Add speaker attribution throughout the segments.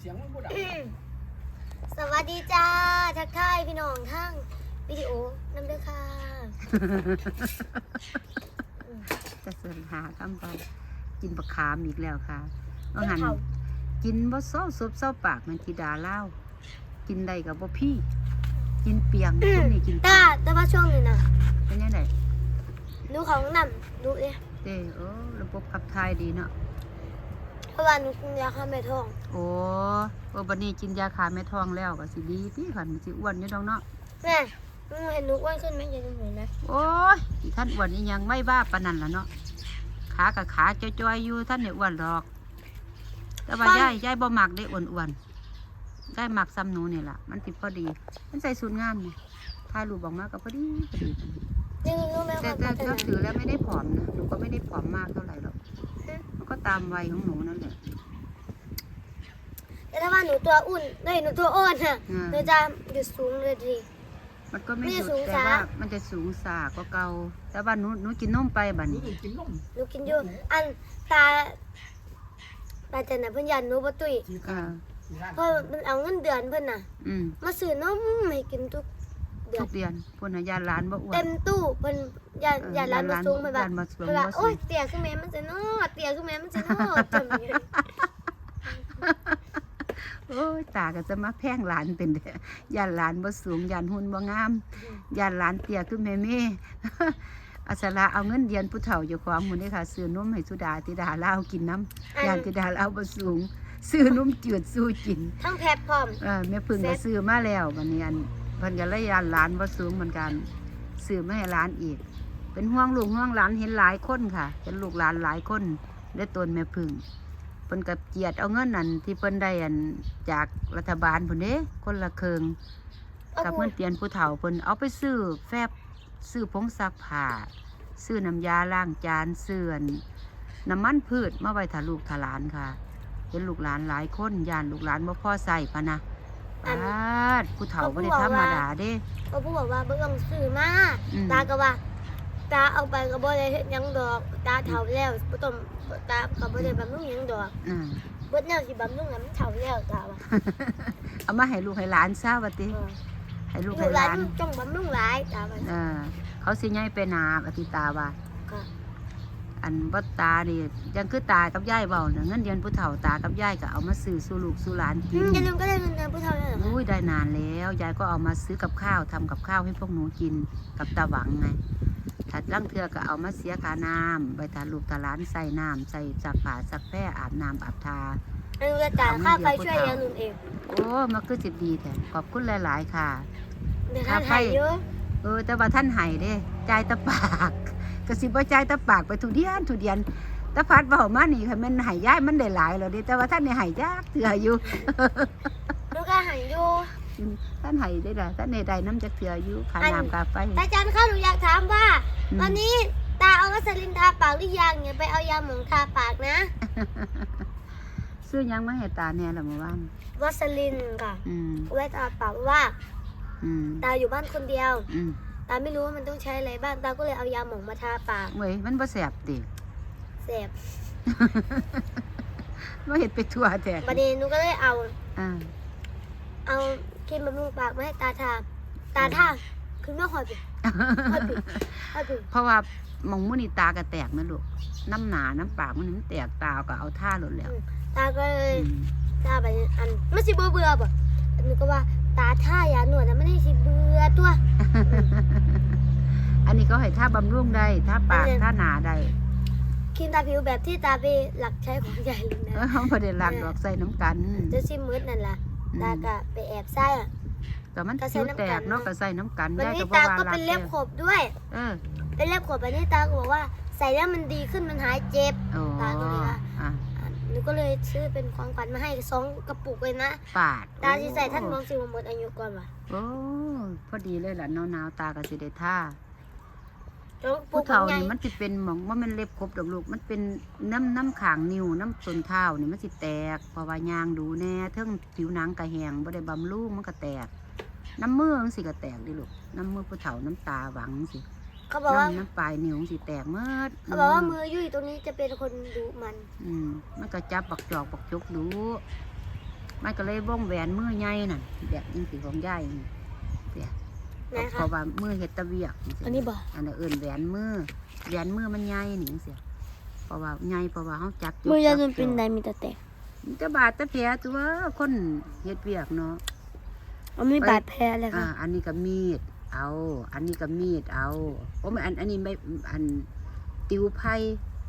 Speaker 1: เสียงมันบ่ดัง
Speaker 2: สวัสดีจ้า ทักทายพี่น้องทั้งวิดีโอน้ำเด้อค่ะ
Speaker 3: จะเสนหาคำไปกินบักขามอีกแล้วค่ะเอาหัน
Speaker 2: เผา
Speaker 3: กินบ่เศร้าซบเศร้าปากมันธิดาเล่าวกินได้กับบ่พี่ กินเปียงคนนี้กิน
Speaker 2: ตาแต่ว่าช่วงนี้นะ
Speaker 3: เป็นยังไง
Speaker 2: ดูของน้ำดูเลย
Speaker 3: เด้โอ้ระบบขับถ่ายดีเนาะ
Speaker 2: เพ ราะว่าหนูกินยาฆ่าแม่ท้อง
Speaker 3: โอ้โอ้บัดนี้กินยาขาแม่ท้องแล้วก็สิดีพี่ขันมันสิอ้วนอยู่ดอกเนาะ
Speaker 2: แม่หนูเห็นหนูอ้วนขึ้นไหมอย่าดูหนูนะ
Speaker 3: โอ้ยอีท่านอ้วนนี่ยังไม่บ้าปานนั้นล่ะเนาะ ขากับขาจ้อยๆอยู่ท่านเนี่ยอ้วนหรอก แต่ว่า
Speaker 2: ฟัง
Speaker 3: ยายยายบ่มักได้อ้วนๆยายมักซ้ำหนูนี่ล่ะ มันติดพอดี มันใส่สูทงามนี่ถ่ายรูปออกมาก็พอดีพอดี
Speaker 2: ยังรู้ไหม
Speaker 3: แต่
Speaker 2: ว่า
Speaker 3: แต่
Speaker 2: พัฒ
Speaker 3: ก็
Speaker 2: นา
Speaker 3: ถือแล้วไม่ได้ผอมนะ หนูก็ไม่ได้ผอมมากเท่าไหร่หรอก มันก็ตามวัยของหนูนั่นแหละ
Speaker 2: แต่ถ้าว่าหนูตัวอุ่นเอ้ยหนูตัวอ้วนน่ะ
Speaker 3: อืม
Speaker 2: หนูจะอยู่สูงเลยดี
Speaker 3: มันก็ไม่
Speaker 2: ไม่ได้
Speaker 3: สุด
Speaker 2: สูง
Speaker 3: แต่
Speaker 2: สา
Speaker 3: ว่ามันจะสูงสากว่าเก่าแต่ว่าหนูหนูกินนมไปบัด
Speaker 1: รู้
Speaker 3: นี้
Speaker 1: สึกกินนม
Speaker 2: หนูกินอยู่อันตาตาจันน่ะเพิ่นยันหนูบ่ตุ้ย
Speaker 1: ที่
Speaker 3: อ่า
Speaker 1: ที่ร้าน
Speaker 2: เพราะมันเอาเงินเดือนเพิ่นน่ะ
Speaker 3: อืม
Speaker 2: มาซื้อนมให้กินทุกเดือ
Speaker 3: ทุ
Speaker 2: น
Speaker 3: กเดือนพุ่นน่ะยาหลานบ่อ้วน
Speaker 2: เต็มตู้เพิ่นยา
Speaker 3: เออ
Speaker 2: ยาร้านบ่สูงเพิ่นว่า
Speaker 3: ร้านบ่สูง
Speaker 2: เพิ่นว่า
Speaker 3: บ่สูง
Speaker 2: โอ๊ยเตี้ยขึ้นแม่มันจะนอเตี้ยขึ้นแม่มันจะนอจำอย่างนี้
Speaker 3: โอ้ยตาก็จะมาแพงหลานเป็นเด้อยานหลานบ่สูงยานหุ่นบ่งามยานหลานเตี้ยคือแม่เม่อาสละเอาเงินเดือนผู้เฒ่าอยู่ของหมู่นี่ค่ะซื้อนมให้สุดาธิดาลาวกินน้ำ
Speaker 2: อัน
Speaker 3: ยานธิดาลาวบ่สูง ซื้อนมจืดสู้กิน
Speaker 2: ทั้งแพทพร้อม
Speaker 3: เออแม่พึ่งก็ซื้อมาแล้วบัดนี้อันเพิ่นก็เลยยานหลานบ่สูงเหมือนกันซื้อมาให้หลานอีก เป็นห่วงลูกห่วงหลานเห็นหลายคนค่ะเป็นลูกหลานหลายคนได้ตนแม่พึ่งเพิ่นก็เจียดเอาเงินนั่นที่เพิ่นได้อันจากรัฐบาลพุ่นเด้คนละครึ่ง
Speaker 2: เอา
Speaker 3: กับ
Speaker 2: พู
Speaker 3: เงิ
Speaker 2: ด
Speaker 3: นเปลี่ยนผู้เฒ่าเพิ่นเอาไปซื้อแฟบซื้อผงซักผ้าซื้อน้ำยาล้างจานซื้ออันน้ำมันพืชมาไว้ถาลูกถาหลานค่ะเป็นลูกหลานหลายคนย่านลูกหลานบ่พอใส่พะนะปาดผู้เฒ่าบ่ได้ธรรมดาเด้
Speaker 2: ก็พูดบอกว่าบ่ต้องซื้อมา
Speaker 3: อืม
Speaker 2: ตาก็ว่าตาเอาไปก็บ่ได้เฮ็ดหยังดอก ตาเฒ่าแล้วบ่ต้อง ตาก็บ่ได้บำรุงหยังดอก
Speaker 3: อ่า
Speaker 2: เบิดแนวสิบำรุงน่ะมันเฒ่าแล้วตาว่า
Speaker 3: เอามาให้ลูกให้หลานซะว่าติ
Speaker 2: เออ
Speaker 3: ให้ลูก
Speaker 2: ลู
Speaker 3: ให้
Speaker 2: ก
Speaker 3: ห
Speaker 2: หลา
Speaker 3: ลานน
Speaker 2: ต้องบำรุงหลายตาว่า
Speaker 3: เออเขาสิใหญ่ไปหนาปฏิตาว่า
Speaker 2: ค่ะ
Speaker 3: อันบ่ตานี่ยังคือตากับยายเว้าน่ะเงินเดือนผู้เฒ่าตากับยายก็เอามาซื้อสู่ลูกสู่หลาน
Speaker 2: อื
Speaker 3: กิน
Speaker 2: มอย่าลืมก็ได้เงินเดือนผู้เฒ่าแล้วเหรอคะ
Speaker 3: อุ้ยได้นานแล้ว ยายก็เอามาซื้อกับข้าวทำกับข้าวให้พวกหนูกินกับตาหวังไง ถัดล่างเทือก็เอามาเสียค่าน้ำไปทาลูกทาหลานใส่น้ำใส่สักผ้าสักแพร่อาบน้ำอาบทา
Speaker 2: อันนี้ก็จ่ายค่าไฟช่วยเลี้ยงหนูเอง
Speaker 3: โอ้มันก็จิตดีแต่ขอบคุณหลาย ๆ ค่ะ
Speaker 2: เดี๋ยวค่าไฟเยอะ
Speaker 3: เออ แต่ว่าท่านไห้เด้จ่ายแตะปากก็สิบ่จ่ายแตะปากไปทุเดียนทุเดียนแตะพัดเบามานี่ค่ะมันไห้ย้ายมันได้หลายแล้วเด้แต่ว่าท่านนี่ไห้ยากเถื่ออยู่
Speaker 2: หนูก็หันอยู่
Speaker 3: ท่านไห้ได้ละท่านในใดน้ำจะเถื่ออยู่ค่า
Speaker 2: อัน
Speaker 3: น้ำค่าไฟ
Speaker 2: ตาจันคะหนูอยากถามว่า
Speaker 3: อืม
Speaker 2: วันนี้ตาเอาวัสลินทาปากหรือยังอย่าไปเอายาหมองทาปากนะ
Speaker 3: ซื้อหยังมาให้ตาเนี่ยละเมื่อวาน
Speaker 2: วัสลินค่ะ
Speaker 3: อืม
Speaker 2: ไว้ทาปากเพราะว่า
Speaker 3: อืม
Speaker 2: ตาอยู่บ้านคนเดียว
Speaker 3: อืม
Speaker 2: ตาไม่รู้ว่ามันต้องใช้อะไรบ้างตาก็เลยเอายาหมองมาทาปาก
Speaker 3: เว้ยมันบ่แสบติ
Speaker 2: แสบ
Speaker 3: ว่าเห็ดไปทั่วแท้
Speaker 2: ประเด็นหนูก็เลยเอา
Speaker 3: อ่า
Speaker 2: เอา ครีมบำรุงปากมาให้ตาทาตาทาคือไม่หอยปิดหอยปิดหอยปิด
Speaker 3: เพราะว่าหมองมุนี่ตากระแตกนะลูกน้ำหนาน้ำปากมันมันแตกตาก็เอาท่าหลดแล้ว
Speaker 2: ตาก็เลย
Speaker 3: อืม
Speaker 2: ตาไปอันไม่สิเบื่อเบื่อบ่หนูก็ว่าตาท่ายาหนวดนะไม่ได้สิเบื่อตัว
Speaker 3: อันนี้ก็ให้ท่าบำรุงได้ท่าปาก
Speaker 2: อันนี้
Speaker 3: ท่าหนาได้
Speaker 2: ครีมตาผิวแบบที่ตาไปหลักใช้ของใหญ่ลุง
Speaker 3: เอ
Speaker 2: นะ
Speaker 3: อเขาบ่ได้ล้างดอกใส่น้ำกัน
Speaker 2: จะซิมืดนั่นล่ะ
Speaker 3: อืม
Speaker 2: ตาก็ไปแอบใส่อะ
Speaker 3: แต่มัน
Speaker 2: ก็ใส่
Speaker 3: ผิว
Speaker 2: น้ำ
Speaker 3: แต
Speaker 2: กั
Speaker 3: ก
Speaker 2: น
Speaker 3: เนาะ
Speaker 2: เนาะ
Speaker 3: ก็ใส่น้ำกัน
Speaker 2: วัน
Speaker 3: ได้
Speaker 2: นี้
Speaker 3: ก็บ่
Speaker 2: ตา
Speaker 3: ว่า
Speaker 2: ก็
Speaker 3: ล้า
Speaker 2: เป็
Speaker 3: ง
Speaker 2: นเล็บขบด้วย
Speaker 3: เออ
Speaker 2: เป็นเล็บขบอันนี้ตาก็บอกว่าใส่แล้วมันดีขึ้นมันหายเจ็บ
Speaker 3: โอ้
Speaker 2: ตาก็เลยว่า
Speaker 3: อะ
Speaker 2: อะหนูก็เลยซื้อเป็นของขวัญมาให้สองกระปุกเลยนะ
Speaker 3: ปาด
Speaker 2: ตาที่ใส่ท่านมองสิวหมดอายุก่อนว่ะ
Speaker 3: โอ้พอดีเลยล่ะหนาวๆตาก็สิได้ท่า
Speaker 2: สองกระปุ
Speaker 3: ผู้
Speaker 2: ก
Speaker 3: เฒ่า
Speaker 2: ใหญ่
Speaker 3: นี่มันสิเป็นหมองว่ามันเล็บครบดอกลูก มันเป็นน้ำน้ำขางนิ้วน้ำต้นเท้านี่มันสิแตกเพราะว่ายางดูแน่เทิงผิวหนังกระแหงบ่ได้บำรุงมันก็แตก น้ำมือมันสิก็แตกดิลูกน้ำมือผู้เฒ่าน้ำตาหวังสิ
Speaker 2: เขาบอกว่า
Speaker 3: น้ำน้ำปลายนิ้วมันสิแตกเมื่อ
Speaker 2: เขาบอกว่ามือยุ่ยตรงนี้จะเป็นคนดุมัน
Speaker 3: อืมมันก็จับบักจอกบักจกดูมันก็เลยวงแหวนมือใหญ่นั่นแบบนี้สิของยายนี่เสีย
Speaker 2: ไหน
Speaker 3: เพ
Speaker 2: คะ
Speaker 3: ราะว่ามือเฮ็ดตะเวียกจังซี้
Speaker 2: อันนี้บ่
Speaker 3: อันนั้นเอิ้นแหวนมือแหวนมือมันใหญ่นี่จังซี่เพราะว่าใหญ่เพราะว่าเฮาจับจุด
Speaker 2: มือยา
Speaker 3: จับ
Speaker 2: นุนเป็น
Speaker 3: จ่อ
Speaker 2: ไดมีแต่แตก
Speaker 3: มันจะบาดตะแผลตัวคนเฮ็ดเวียกเนาะ
Speaker 2: เอามีบาดแผลเลย
Speaker 3: อ่า
Speaker 2: ค่ะ
Speaker 3: อันนี้ก็มีด เอา อันนี้ก็มีด เอาโอ้ไม่อัน อันนี้ไม่อัน ติวไผ่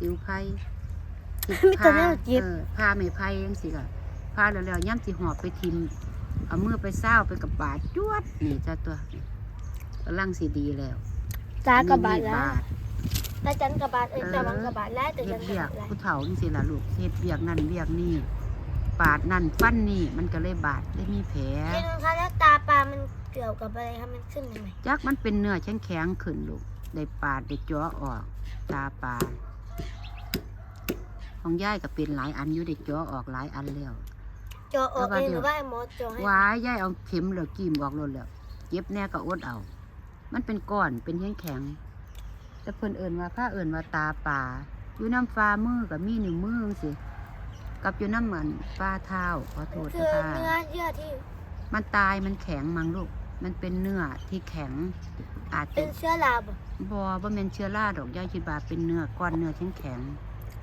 Speaker 3: ติวไผ่ติด
Speaker 2: มีแต่
Speaker 3: ผ้า
Speaker 2: เรื่องเจ็บ
Speaker 3: เออผ้าไม่ไผ่ยังสิล่ะผ้าแล้วแล้วย่ำสิหอบไปทิม เอามือไปเศร้าไปกับบาดจวด นี่จ้าตัว กำลังสีดีแล้ว
Speaker 2: ตากระบาด
Speaker 3: อันนี้มี
Speaker 2: แล้ว
Speaker 3: บาด
Speaker 2: ตาจันกระบาดเอ้ย
Speaker 3: เออ
Speaker 2: ตาบังกระบาดแล้วแต่
Speaker 3: เฮ็
Speaker 2: ยั
Speaker 3: ด
Speaker 2: นก
Speaker 3: เวีย
Speaker 2: ระ
Speaker 3: ก
Speaker 2: บาดแล้ว
Speaker 3: ผู้เฒ่านี่สิล่ะลูกเฮ็ดเวียกนั่นเวียกนี่ปาดนั่นฟันนี่มันก็เลยบาดได้มีแผล
Speaker 2: เจนุนคะแล้วตาปลามันเกี่ยวกับอะไรคะมันขึ้นทำไม
Speaker 3: จักมันเป็นเนื้อแข็งแข็งๆขึ้นลูกได้ปาดได้จ้อออก ตาปลาของย่ายก็เป็นหลายอันอยู่ได้จ้อออกหลายอันแล้ว
Speaker 2: จอออก
Speaker 3: แต่ว่า
Speaker 2: เอง
Speaker 3: เดี๋
Speaker 2: ห
Speaker 3: ยว
Speaker 2: รือว่าให้หมอจอให้
Speaker 3: ว้ายย่ายเอาเข็มแล้วกีมออกรถแล้วเจ็บแน่ก็อดเอา มันเป็นก้อนเป็นแข็งแข็งๆแต่เพิ่นเอิ่นว่าผ้าเอิ่นว่าตาปลาอยู่น้ำฟ้ามือกับมีนิ้วมือจังสิกับอยู่น้ำเหมือนฟ้าเท้าขอโทษ
Speaker 2: คื
Speaker 3: นะ
Speaker 2: อ
Speaker 3: คะ
Speaker 2: เนื้อเยื่อที่
Speaker 3: มันตายมันแข็งมังลูก มันเป็นเนื้อที่แข็ง อาจ
Speaker 2: เป็
Speaker 3: จะ
Speaker 2: นเชื้อราบ่
Speaker 3: บอบ่แม่นเชื้อราดอกย่ายคิดว่าเป็นเนื้อก้อนเนื้อแข็งแข็ง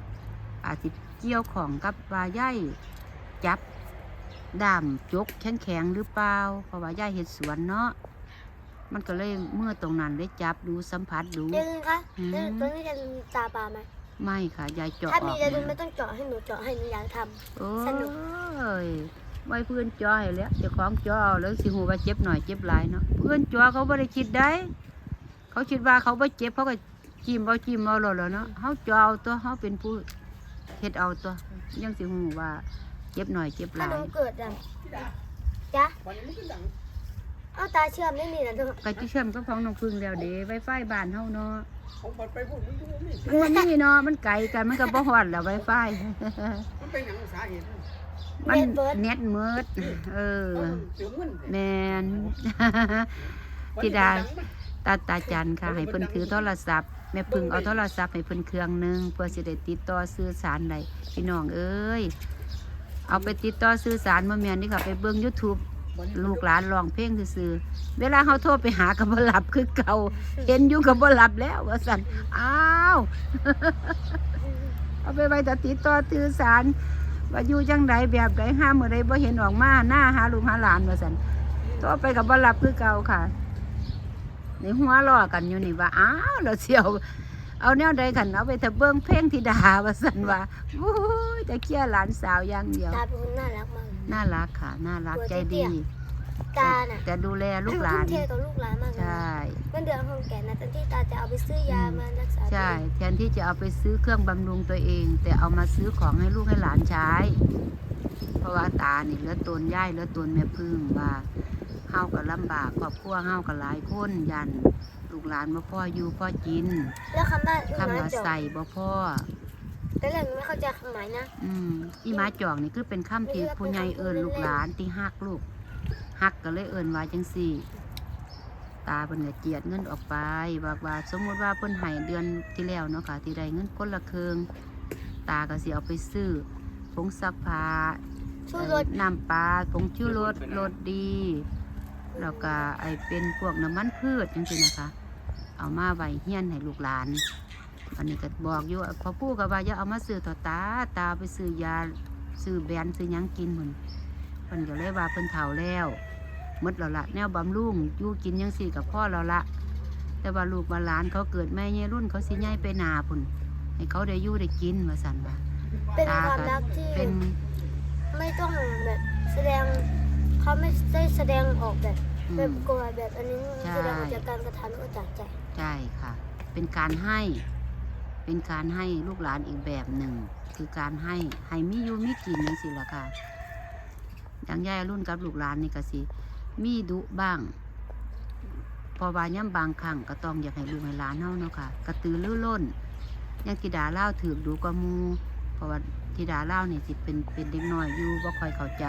Speaker 3: ๆอาจสิเกี่ยวของกับว่าย่ายจับด่ามจกแข็งแข็งๆหรือเปล่าเพราะว่าย่ายเห็ดสวนเนาะ มันก็เลยเมื่อตรงนั้นได้จับดูสัมผัสดู
Speaker 2: เจนุนคะ
Speaker 3: อืม
Speaker 2: เจนุนตอนนี้จะตาปลาไหม
Speaker 3: ไม่ค่ะยายเจาะ
Speaker 2: ถ้า
Speaker 3: อ
Speaker 2: มี
Speaker 3: อก
Speaker 2: เจนุน
Speaker 3: มา
Speaker 2: ไม่ต้องเจาะให้หนูเจาะให้หนูอยากท
Speaker 3: โอ้
Speaker 2: สนุก
Speaker 3: ยไว้เพื่อนจอยแล้วเจ้าของจอเอาแล้วสิหูว่าเจ็บหน่อยเจ็บหลายเนาะเพื่อนจอเขาไม่ได้คิดได้ เขาคิดว่าเขาไม่เจ็บเขาก็จิ้มเอาจิ้มเอาหล่แล้วเนาะเขาจอเอาตัวเขาเป็นผู้เฮ็ดเอาตัวยังสิหูว่าเจ็บหน่อยเจ็บำห
Speaker 2: ถ้า
Speaker 3: ลา
Speaker 2: หนู
Speaker 3: ย
Speaker 2: เกิดอะจ๊ะ เอาตาเชื่อมไม่มีนะทุกคน
Speaker 3: กะจิเชื่อมก็ของน้องพึ่งแล้วเด้ไวไฟบ้านเฮาเนาะ
Speaker 1: ผมปัดไปพูดมันดูนี่
Speaker 3: มันนี่เนาะมันไกลกันมันก็บ่ฮอดแล้วไวไฟ
Speaker 1: มันเป็นอย่างสาเหตุ
Speaker 3: มันเน็ตเมิดเออ
Speaker 1: เสือเงิน
Speaker 3: แมนธิดาตาตาจันค่ะให้เพิ่นถือโทรศัพท์แม่พึ่งเอาโทรศัพท์ให้เพิ่นเครื่องหนึงเพื่อสิได้ติดต่อสื่อสารได้พี่น้องเอ้ยเอาไปติดต่อสื่อสารมาแม่นนี่ค่ะไปเบิ่ง YouTube ลูกหลานร้องเพลงซื่อๆเวลาเฮาโทรไปหาก็บ่หลับคือเก่า เห็นอยู่ก็บ่หลับแล้ว ว่าซั่นอ้าวเอาไปไว้แต่ติดต่อสื่อสารว่าอยู่จังใดแบบใดห้ามเมื่อใดบ่เห็นออกมาหน้าหาลูกหาหลานว่าซั่นโทรไปก็บ่หลับคือเก่าค่ะในหัวล้อกันอยู่นี่ว่าอ้าวเราเสียวเอาแนวใดกันเอาไปถ้าเบิ้งเพลงธิดาว่าสันว่าโอ้ยจะเคี่ยหลานสาวอย่างเดียว
Speaker 2: ตาเป็นคนน่ารักมากเลย
Speaker 3: น่ารักค่ะ น่ารักใจดี
Speaker 2: ตาน่ะ
Speaker 3: แต่ดูแลลูกหลาน
Speaker 2: ทุ่มเทกับลูกหลานมากเลย
Speaker 3: ใช่
Speaker 2: เงินเดือนของแกนะตอนที่ตาจะเอาไปซื้อยามารักษา
Speaker 3: ใช่แทนที่จะเอาไปซื้อเครื่องบำรุงตัวเอง แต่เอามาซื้อของให้ลูกให้หลานใช้ เพราะว่าตานี่เหลือตนย่ายเหลือตนแม่พึ่งว่าเฮาก็ลำบากครอบครัวเฮาก็หลายคนยันลูกหลานบ่พ่ออยู่พ่อกิน
Speaker 2: แล้วคำว่า
Speaker 3: คำ
Speaker 2: หมา
Speaker 3: ว่า
Speaker 2: จอก
Speaker 3: ใส่บ่พ่อ
Speaker 2: แต่เรื่องไม่เข้าใจความหมายนะ
Speaker 3: อืมอีหมาจอกนี่คือเป็นคำที่ผู้ใหญ่เอิ้นลูกหลานที่ฮักลูกฮักก็เลยเอิ้นว่าจังซี่ ตาเพิ่นก็เจียดเงินออกไปบอกว่าสมมุติว่าเพิ่นให้เดือนที่แล้วเนาะค่ะ ที่ได้เงินคนละครึ่งตาก็สิเอาไปซื้อผงซักผ้า
Speaker 2: ชูรส
Speaker 3: เอ่อน้ำปลาผงชูรสรสดีแล้วก็ไอเป็นพวกน้ำมันพืชจังซี่นะคะ เอามาไว้เฮียนให้ลูกหลาน อันนี้ก็บอกอยู่พอปู่ก็ว่าอย่าเอามาซื้อต่อตาตาไปซื้อยาซื้อแบรนด์ซื้อหยังกินพุ่นเพิ่นก็เลยว่าเพิ่นเฒ่าแล้วหมดแล้วละแนวบำรุงอยู่กินยังสี่กับพ่อเราละแต่ว่าลูกว่าหลานเขาเกิดแม่เยรุ่นเขาสิใหญ่ไปหนาพุ่นให้เขาได้อยู่ได้กินว่าสั่นว่า
Speaker 2: เป็น
Speaker 3: ตา
Speaker 2: ความ
Speaker 3: ก็
Speaker 2: รักที่
Speaker 3: เป็น
Speaker 2: ไม่ต้องแบบแสดงเขาไม่ได้แสดงออกแบบ
Speaker 3: อื
Speaker 2: แบบ
Speaker 3: ม
Speaker 2: กลัวแบบอันนี้
Speaker 3: ใช่
Speaker 2: แสดงออกจากการกระทำแล้วก็จากใจ
Speaker 3: ใช่ค่ะ เป็นการให้ เป็นการให้ลูกหลานอีกแบบหนึ่ง คือการให้ให้มีอยู่มีกินนั่นสิละค่ะอย่างยายรุ่นกับลูกหลานนี่ก็สิ มีดุบ้างพอวาย่ำบางครั้งก็ต้องอยากให้ลูกให้หลานเฮาเนาะค่ะกระตือรือร้นยังธิดาเล่าถือดูกว่าหมูเพราะว่าธิดาเล่านี่สิเป็นเป็นเด็กน้อยอยู่บ่คอยเข้าใจ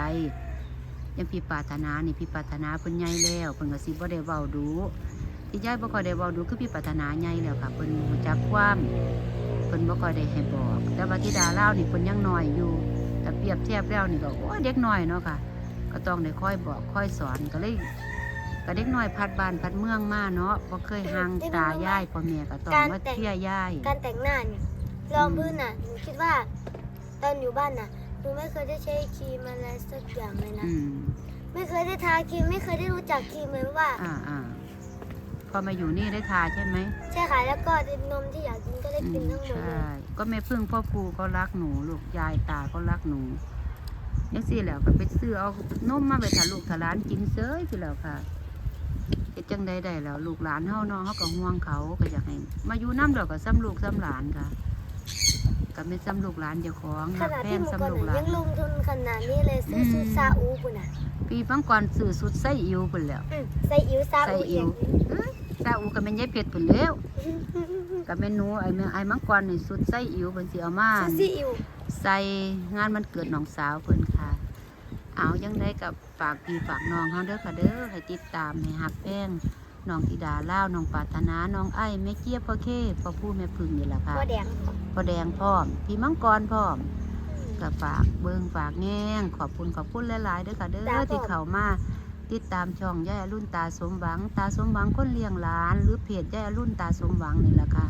Speaker 3: ยังพี่ปารถนานี่พี่ปารถนาเพิ่นใหญ่แล้วเพิ่นก็สิบ่ได้เว้าดู ที่ยายบ่ค่อยได้เว้าดูคือพี่ปรารถนาใหญ่แล้วค่ะเพิ่นรู้จักความเพิ่นบ่ค่อยได้ให้บอก แต่ว่าธิดาเล่าวนี่เพิ่นยังน้อยอยู่แต่เปรียบเทียบแล้วนี่ก็โอ้ยเด็กน้อยเนาะค่ะ ก็ต้องได้ค่อยบอกค่อยสอนก็เลยก็เด็กน้อยพัดบ้านพัดเมืองมาเนาะบ่เคยห่างตายายพ่อแม่ก็ต้องมาเที่ยยาย
Speaker 2: การแต่งหน้าเนี่ยรองพื้นน่ะหนูคิดว่า ตอนอยู่บ้านน่ะหนูไม่เคยได้ใช้ครีมอะไรสักอย่างเลยนะ
Speaker 3: อืม
Speaker 2: ไม่เคยได้ทาครีมไม่เคยได้รู้จักครีมเลยว่า
Speaker 3: อ่าอ่า พอมาอยู่นี่ได้ทาใช่ไหม
Speaker 2: ใช่ค่ะแล้วก็นมที่อยากกินก็ได้
Speaker 3: อื
Speaker 2: กิน
Speaker 3: ม
Speaker 2: ทั้งหมด
Speaker 3: ใช่
Speaker 2: เลย
Speaker 3: ก็แม่พึ่งพ่อครูก็รักหนูลูกยายตาก็รักหนูยังสิแหล้วก็ไปซื้อเอานมมาไปถาลูกถาหลานกินเซ้ยสิแหล้วค่ะเฮ็ดจังใดได้แล้ว ลูกหลานเฮาเนาะเฮาก็ห่วงเขาก็อยากให้มาอยู่น้ำดอกก็ซ้ำลูกซ้ำหลานค่ะก็เป็นซ้ำลูกหลานเจ้าของ
Speaker 2: ข
Speaker 3: หัก
Speaker 2: นาด
Speaker 3: แพ
Speaker 2: ที่
Speaker 3: ง
Speaker 2: หมูก่อน
Speaker 3: ซ้ำลูกห
Speaker 2: น่ะ
Speaker 3: ลา
Speaker 2: ยั
Speaker 3: น
Speaker 2: งลงทุนขนาดนี้เลยซื้อ
Speaker 3: อืม
Speaker 2: ซูซาอูปุ่นน่ะ
Speaker 3: ปีบางก่อนซื้อสุดไส้อิ๋วพุ่นแหล้ว
Speaker 2: อืมใส่อิ๋วซาอู
Speaker 3: ใส่อิ๋
Speaker 2: เอี
Speaker 3: ว
Speaker 2: ง
Speaker 3: ซาอูก็แม่นยายเพชรพุ่นแล้วก็แม่นหนูไอ้แม่ไอ้มังกรนี่สุดไส้อิ๋วเพิ่นสิเอามา
Speaker 2: ซูซีอิ๋ว
Speaker 3: ใส่งานมันเกิดน้องสาวเพิ่นค่ะ เอายังได้กับฝากพี่ฝากน้องเฮาเด้อค่ะเด้อให้ติดตามให้ฮักแป้งน้องธิดาล่าวน้องปรารถนาน้องไอ้แม่เจี๊ยบพ่อเคพ่อผู้แม่พึ่งนี่แหละค่ะ
Speaker 2: บัวแดง
Speaker 3: พ่อแดงพร้อม พี่มังกรพร้อมก็ฝากเบิ่งฝากแง่งขอบคุณขอบคุณหลายๆเด้อค่ะเด้อที่เข้ามา ติดตามช่องยายอรุ่นตาสมหวัง ตาสมหวังคนเลี้ยงหลาน หรือเพจยายอรุ่นตาสมหวังนี่แหละค่ะ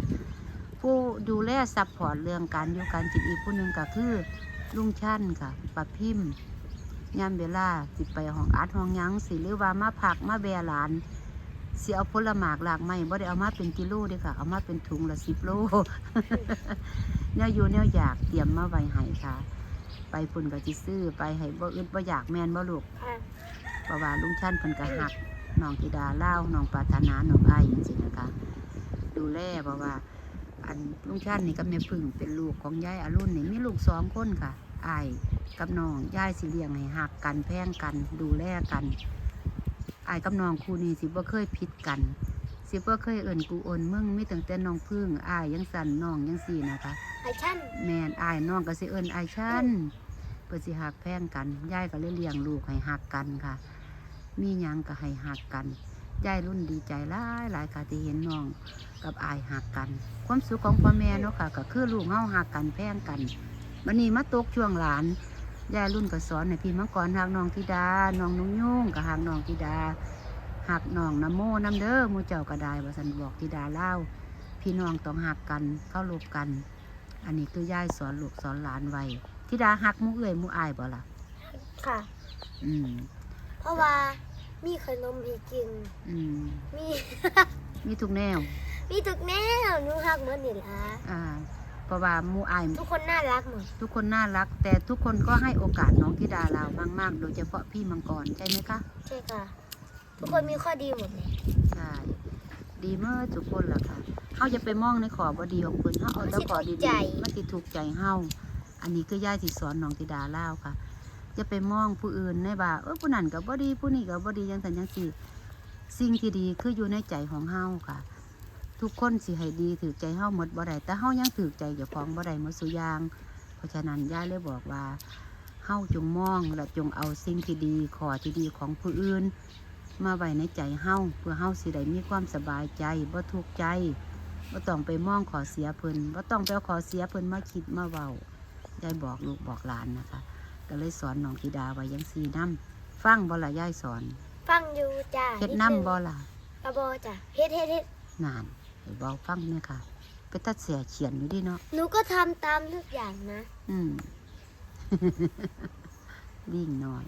Speaker 3: ผู้ดูแลซัพพอร์ตเรื่องการอยู่การจิตอีกผู้หนึ่งก็คือลุงชั่นค่ะปะพิมพ์ยามเวลาสิไปห้องอัดห้องยังสิหรือว่ามาผักมาแบหลานเสิเอาผลหมากหลากไม้บ่ได้เอามาเป็นกิโลเด้ค่ะเอามาเป็นถุงละสิบโลเนี่ยอยู่เนี่ยอยากเตรียมมาไว้ให้ค่ะ ไปปุ่นก็สิซื้อไปให้บ่อึดบ่อยากแม่นบ่ลูก เพราะว่าลุงชั่นเพิ่นก็หักน้องธิดาเล่าวน้องปรารถนาน้องอ้ายจริงๆนะคะ ดูแลเพราะว่าอันลุงชั่นนี่กับแม่พึ่งเป็นลูกของยายอรุณนี่มีลูกสองคนค่ะอ้ายกับน้องยายสิเลี้ยงให้หักกันแพงกันดูแลกันอ้ายกับน้องคู่นี้สิบ่เคยผิดกัน สิบ่เคยเอิ่นกูโอนมึงมีตั้งแต่น้องพึ่งอ้ายยังสั่นน้องยังสี่นะคะ
Speaker 2: ไอชั่น
Speaker 3: แม่นอายน้องก็สิเอิ้นอายชัน เปิดสิหักแพงกันยายก็เลยเลี้ยงลูกให้หักกันค่ะ มียังก็ให้หักกันยายรุ่นดีใจหลายหลายค่ะที่เห็นน้องกับอายหักกัน ความสุขของพ่อแม่เนาะค่ะ ก็คือลูกเฮาหักกันแพงกันวันนี้มาตกช่วงหลานยายรุ่นก็สอนให้พี่มังกรหักน้องธิดาน้องนุ่งยุ่งก็หักน้องธิดาหักน้องน้ำโมน้ำเด้อมูเจ้าก็ได้ว่าสันบอกธิดาเล่า พี่น้องต้องหักกันเข้ารบกัน อันนี้คือยายสอนลูกสอนหลานไว้ ทิดาหักหมูเอื่อยหมูอายบ่ล่ะ
Speaker 2: ค่ะ
Speaker 3: อืม
Speaker 2: เพราะว่ามีขนมให้กิน
Speaker 3: อืม
Speaker 2: มี
Speaker 3: มีทุกแนว
Speaker 2: มีทุกแนวหนูฮักเหมือนนี่ล่ะ
Speaker 3: อ่า เพราะว่าหมูอาย
Speaker 2: ทุกคนน่ารักหมด
Speaker 3: ทุกคนน่ารัก แต่ทุกคนก็ให้โอกาสน้องธิดาเรามากๆ โดยเฉพาะพี่มังกรใช่ไหมคะ
Speaker 2: ใช่ค่ะ ทุกคนมีข้อดีหมดเลย
Speaker 3: ใช่ ดีเมื่อทุกคนล่ะค่ะเขาจะไปมองในขอบดีของคุณเขาเอาแต่ขอดีๆมันติถูกใจเฮา อันนี้คือยายที่สอนน้องธิดาเล่าค่ะ จะไปมองผู้อื่นในบ่าเออผู้นั้นกับบ่ดีผู้นี้กับบ่ดียังสันยังสี่สิ่งที่ดีคืออยู่ในใจของเฮาค่ะ ทุกคนสิให้ดีถือใจเฮาหมดบ่ได้แต่เฮายังถือใจเจ้าของบ่ได้หมดสุยาง เพราะฉะนั้นย่าเลยบอกว่าเฮาจงมองและจงเอาสิ่งที่ดีขอที่ดีของผู้อื่น มาไว้ในใจเฮาเพื่อเฮาสิได้มีความสบายใจบ่ทุกข์ใจบ่ต้องไปมองขอเสียเพิ่นบ่ต้องไปเอาขอเสียเพิ่นมาคิดมาเว้า ยายบอกลูกบอกหลานนะคะ ก็เลยสอนน้องธิดาไว้อยังสี่น้ำฟังบ่ล่ะยายสอน
Speaker 2: ฟังอยู่จ้า
Speaker 3: เฮ็ดน้ำบ่ล่ะ
Speaker 2: กระบอจ้ะเฮ็ดเฮ็ดเฮ็ด
Speaker 3: นานให้เบาฟังเนี่ยค่ะไปตัดเสียเขียนอยู่ดิเนาะ
Speaker 2: หนูก็ทำตามทุกอย่างนะ
Speaker 3: อืม วิ่งหน่อย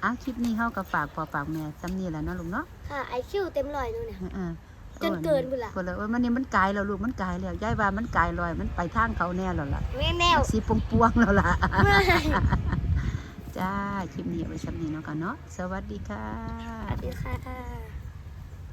Speaker 3: เอาคลิปนี้เฮากับฝากพ่อฝากแม่ซ้ำนี่แหล้วเนาะลูกเนาะ
Speaker 2: ค่ะไอคิวเต็มร้อยหนูเนี่ย
Speaker 3: เออ
Speaker 2: จนเกินพุ่นล่ะ
Speaker 3: พุ่นละเออมันนี่มันไกลแล้วลูกมันไกลแล้วยายว่ามันไกลลอยมันไปทางเขาแน่แล้วล่ะ
Speaker 2: แม่แนว
Speaker 3: มันสีปวงปวงๆแล้วล่ะ
Speaker 2: ไม่
Speaker 3: จ้าคลิปนี้เอาไว้ซ้ำนี้เนาะกันเนาะสวัสดีค่ะ
Speaker 2: สวัสดีค่ะ